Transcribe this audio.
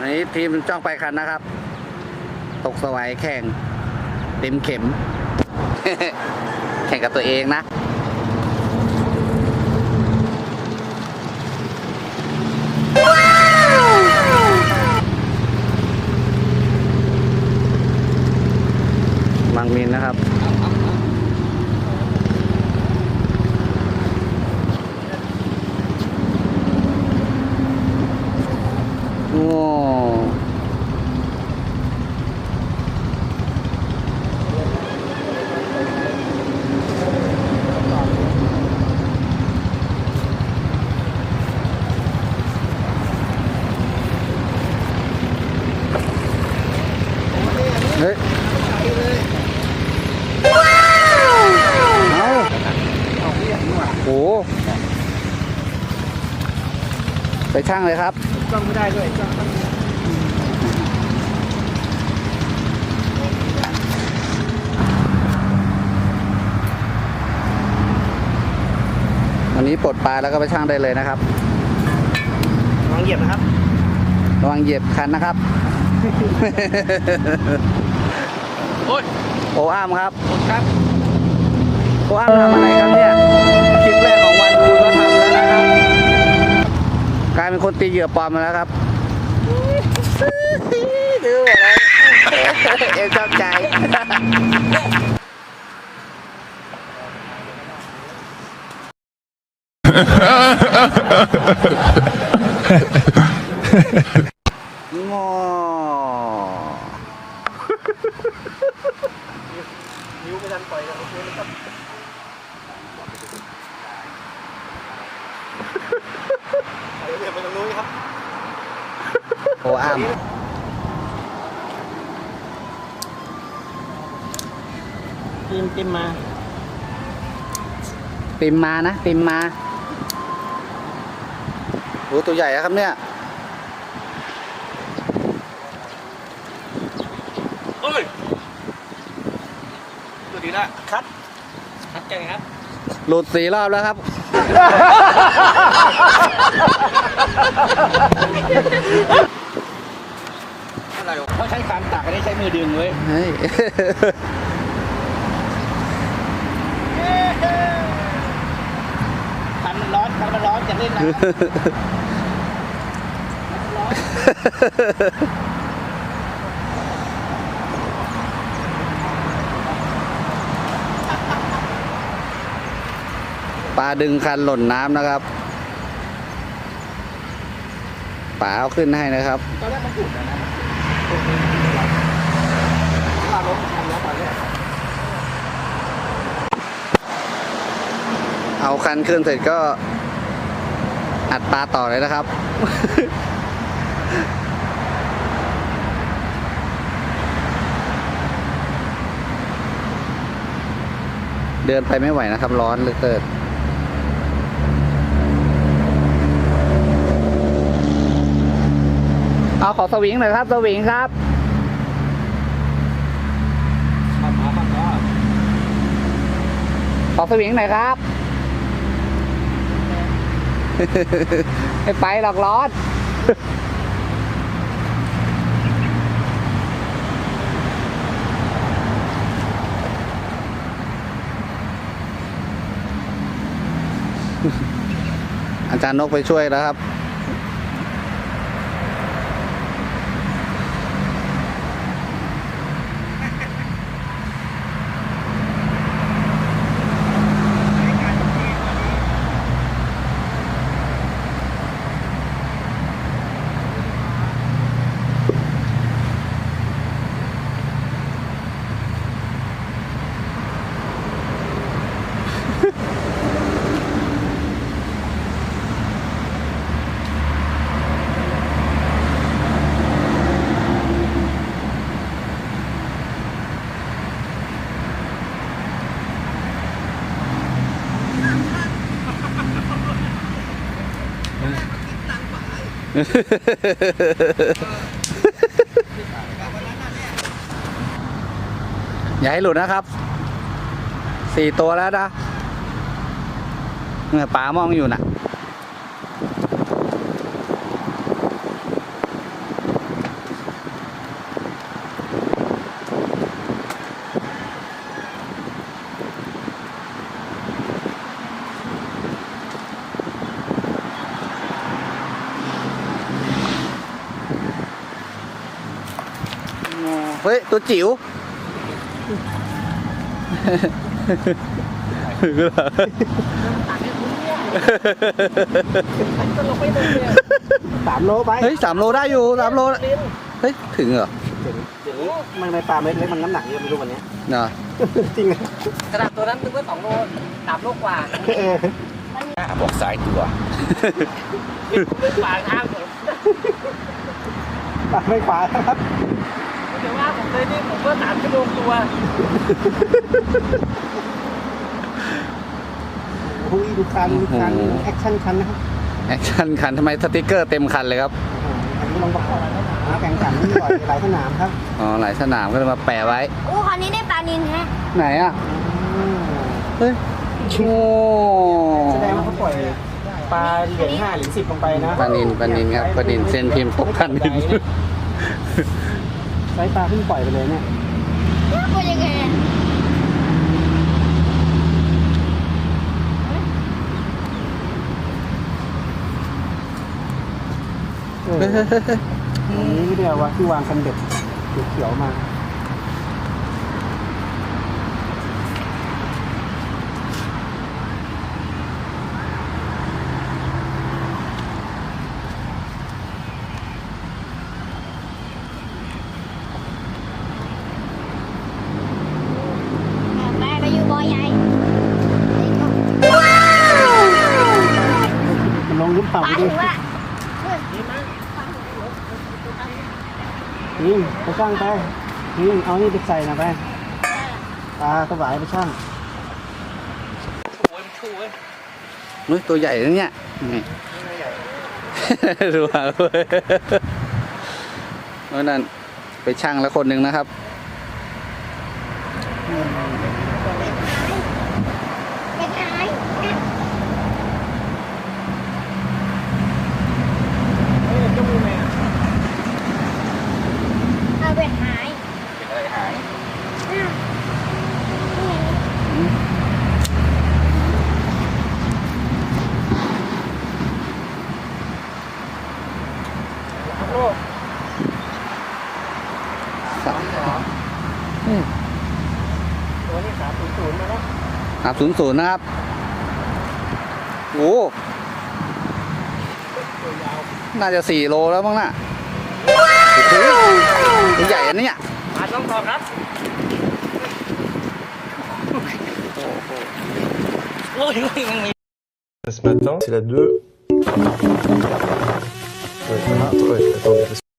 นนี้ทีมจ้องไปคันนะครับ ตกสวายแข่งเต็มเข็ม แข่งกับตัวเองนะบางมินนะครับ โอ้เฮ้ยเอาโอ้ไป ช่างเลยครับจ้องไม่ได้ด้วยจ้องต้องวันนี้ปลดปลาแล้วก็ไปช่างได้เลยนะครับลองเหยียบนะครับระวังเหยียบคันนะครับ โอ้ยโออ้ามครับ ครับ โออ้ามทำอะไรครับเนี่ยคลิปแรกของวันคุณก็ กลายเป็นคนตีเหยื่อปลอมมาแล้วครับดูอะไรเอ็มชอบใจงอนิ้วไม่ทันปล่อยกันโอเคนะครับเอาเหยียบไปตรงนู้นครับโออ้ามติมติมมาปิมมานะปิมมาโอ้ตัวใหญ่อะครับเนี่ยเอ้ยดูดีละคัดคัดใจครับ หลุดสี่รอบแล้วครับอะไรเขาใช้การตักไม่ได้ใช้มือดึงเว้ย เฮ้ย คันมันร้อนคันมันร้อนจะเล่นนะ ปลาดึงคันหล่นน้ำนะครับป๋าเอาขึ้นให้นะครับตอนแรกมันหยุดนะนะถ้ารถมันทันแล้วตอนแรกเอาคันขึ้นเสร็จก็อัดปลาต่อเลยนะครับ เดินไปไม่ไหวนะครับ ร้อนเหลือเกิน เอาขอสวิงหน่อยครับ สวิงครับขับมาขับมาขอสวิงหน่อยครับ ไม่ไปหรอกร้อนอาจารย์นกไปช่วยแล้วครับ อย่าให้หลุดนะครับ สี่ตัวแล้วนะเนี่ยป๋ามองอยู่น่ะ เฮ้ย ตัวจิ๋วสามโลไปเฮ้ยสามโลได้อยู่สามโลเฮ้ยถึงเหรอเดี๋ยวนี้มันในปลาเม็ดเล็กมันน้ำหนักเยอะไม่รู้วันเนี้ยเนาะจริงเลยขนาดตัวนั้นนึกว่าสองโลสามโลกว่าเออบอกสายตัวไม่กว่าทางผมปลาไม่ขวาครับ เดี๋ยวว่าผมเลยนี่ผมก็สามชั่วโมงตัวโอ้ยดูคันดูคันโอ้โหแอคชั่นคันนะครับแอคชั่นคันทำไมสติกเกอร์เต็มคันเลยครับอันนี้ลงประกอบมาแข่งขันบ่อยหลายสนามครับอ๋อหลายสนามก็เลยมาแปะไว้โอ้คราวนี้ได้ปลานินแฮะไหนอะอืมเฮ้ยโอ้แสดงว่าเขาปล่อยปลาเหรียญห้าเหรียญสิบลงไปนะปลานินปลานินครับปลานินเส้นพิมพ์ตกคันนิน ไซส์ปลาเพิ่งปล่อยไปเลยเนี่ยเป็นยังไงอะเออตรงนี้เดียวว่าที่วางคันเด็ดเขียวๆมา ช่างไปนี่เอานี่ไปใส่นะไปปลาสวายไปช่างโอ้ยมันชูเว้ยเฮ้ยตัวใหญ่นะเนี่ยนี่ดูเอาเว้ยเพราะนั่นไปช่างแล้วคนหนึ่งนะครับ เป็นไงเอาเป็นหาย เป็นอะไรหาย อ้าวนี่ไง ตัวนี้สามศูนย์ศูนย์มาแล้วสามศูนย์ศูนย์นะครับโอ้น่าจะสี่โลแล้วมั้งน่ะโอ้โหตัวใหญ่อันเนี้ยมาต้องต่อครับโอ้ยมันมี Ce matin, c'est la 2. Ouais, ah, ouais, attendez.